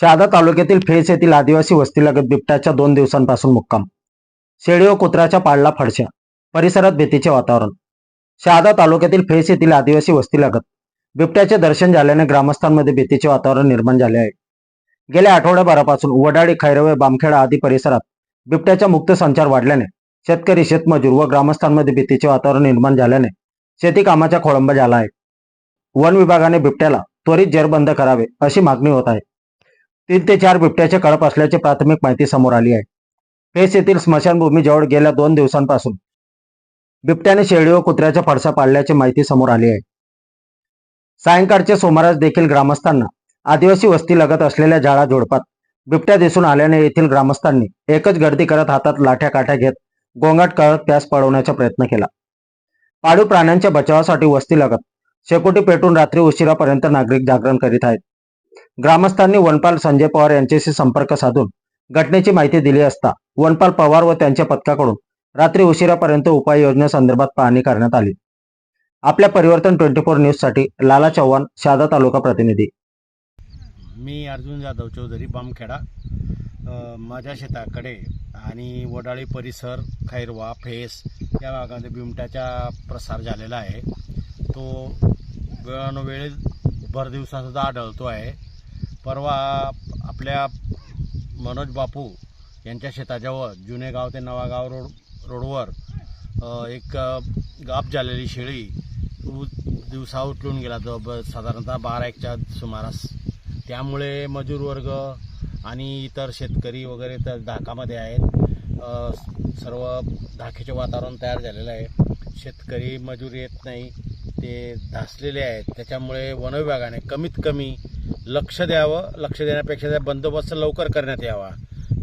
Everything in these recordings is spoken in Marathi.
शहादा तालुक्यातील फेस येथील आदिवासी वस्तीलगत बिबट्याच्या दोन दिवसांपासून मुक्काम. शेळी व कुत्र्याच्या पाळला फडशा. परिसरात भीतीचे वातावरण. शहादा तालुक्यातील फेस येथील आदिवासी वस्तीलगत बिबट्याचे दर्शन झाल्याने ग्रामस्थांमध्ये भीतीचे वातावरण निर्माण झाले आहे. गेल्या आठवड्याभरापासून वडाळी खैरवे बामखेडा आदी परिसरात बिबट्याचा मुक्त संचार वाढल्याने शेतकरी शेतमजूर व ग्रामस्थांमध्ये भीतीचे वातावरण निर्माण झाल्याने शेती कामाचा खोळंबा झाला आहे. वन विभागाने बिबट्याला त्वरित जेरबंद करावे अशी मागणी होत आहे. तीन ते चार बिबट्याचे कळप असल्याची प्राथमिक माहिती समोर आली आहे. पेस येथील स्मशानभूमीजवळ गेल्या दोन दिवसांपासून बिबट्याने शेळी व कुत्र्याचा फडसा पाडल्याची माहिती समोर आली आहे. सायंकाळच्या सोमारास देखील ग्रामस्थांना आदिवासी वस्ती लगत असलेल्या झाडा झोडपात बिबट्या दिसून आल्याने येथील ग्रामस्थांनी एकच गर्दी करत हातात लाठ्या काठ्या घेत गोंगाट करत त्यास पळवण्याचा प्रयत्न केला. पाळीव प्राण्यांच्या बचावासाठी वस्ती लगत शेकोटी पेटून रात्री उशिरापर्यंत नागरिक जागरण करीत आहेत. ग्रामस्थांनी वनपाल संजय पवार यांच्याशी संपर्क साधून घटनेची माहिती दिली असता वनपाल पवार व त्यांच्या पथकाकडून रात्री उशिरापर्यंत उपाययोजनेसंदर्भात पाहणी करण्यात आली. आपल्या परिवर्तन ट्वेंटी फोर न्यूजसाठी लाला चव्हाण शहादा तालुका प्रतिनिधी. मी अर्जुन जाधव चौधरी बामखेडा. माझ्या शेताकडे आणि वडाळी परिसर खैरवा फेस या भागामध्ये बिमट्याचा प्रसार झालेला आहे. तो वेळानुवेळी भर दिवसासुद्धा आढळतो आहे. परवा आपल्या मनोज बापू यांच्या शेताजवळ जुने गाव ते नवागाव रोड रोडवर एक गाप झालेली शेळी उ- दिवसा उठलून गेला तो ब- साधारणतः बारा एकच्या सुमारास. त्यामुळे मजूर वर्ग आणि इतर शेतकरी वगैरे तर धाकामध्ये आहेत. सर्व धाकेचे वातावरण तयार झालेलं आहे. शेतकरी मजूर येत नाही. ते धासलेले आहेत. त्याच्यामुळे वनविभागाने कमीत कमी लक्ष द्यावं लक्ष देण्यापेक्षा त्या बंदोबस्त लवकर करण्यात यावा.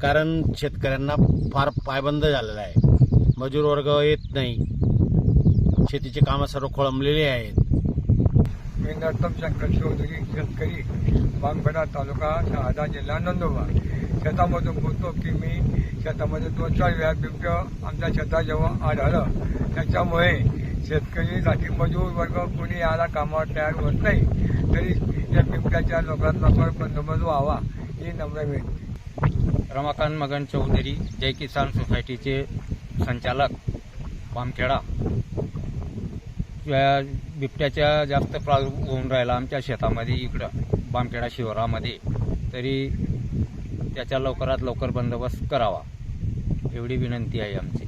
कारण शेतकऱ्यांना फार पायबंद झालेला आहे. मजूर वर्ग येत नाही. शेतीची कामं सर्व खोळंबलेली आहेत. मी नरोत्तम शंकर चौधरी शेतकरी बामखेडा तालुका शहादा जिल्हा नंदुरबार. शेतामधून बोलतो की मी शेतामध्ये दोन चार वेळा बिबट्या आमच्या शेताजवळ आढळलं त्याच्यामुळे शेतकरी जाती मजूर वर्ग कोणी याला कामावर तयार होत नाही तरी या बिबट्याच्या लोकांना लवकर बंदोबस्त व्हावा ही नम्र विनंती. रमाकांत मगन चौधरी जय किसान सोसायटीचे संचालक बामखेडा बिबट्याच्या जास्त प्रादुर्भाव होऊन राहिला आमच्या शेतामध्ये इकडं बामखेडा शिवारामध्ये. तरी त्याचा लवकरात लवकर बंदोबस्त करावा एवढी विनंती आहे आमची.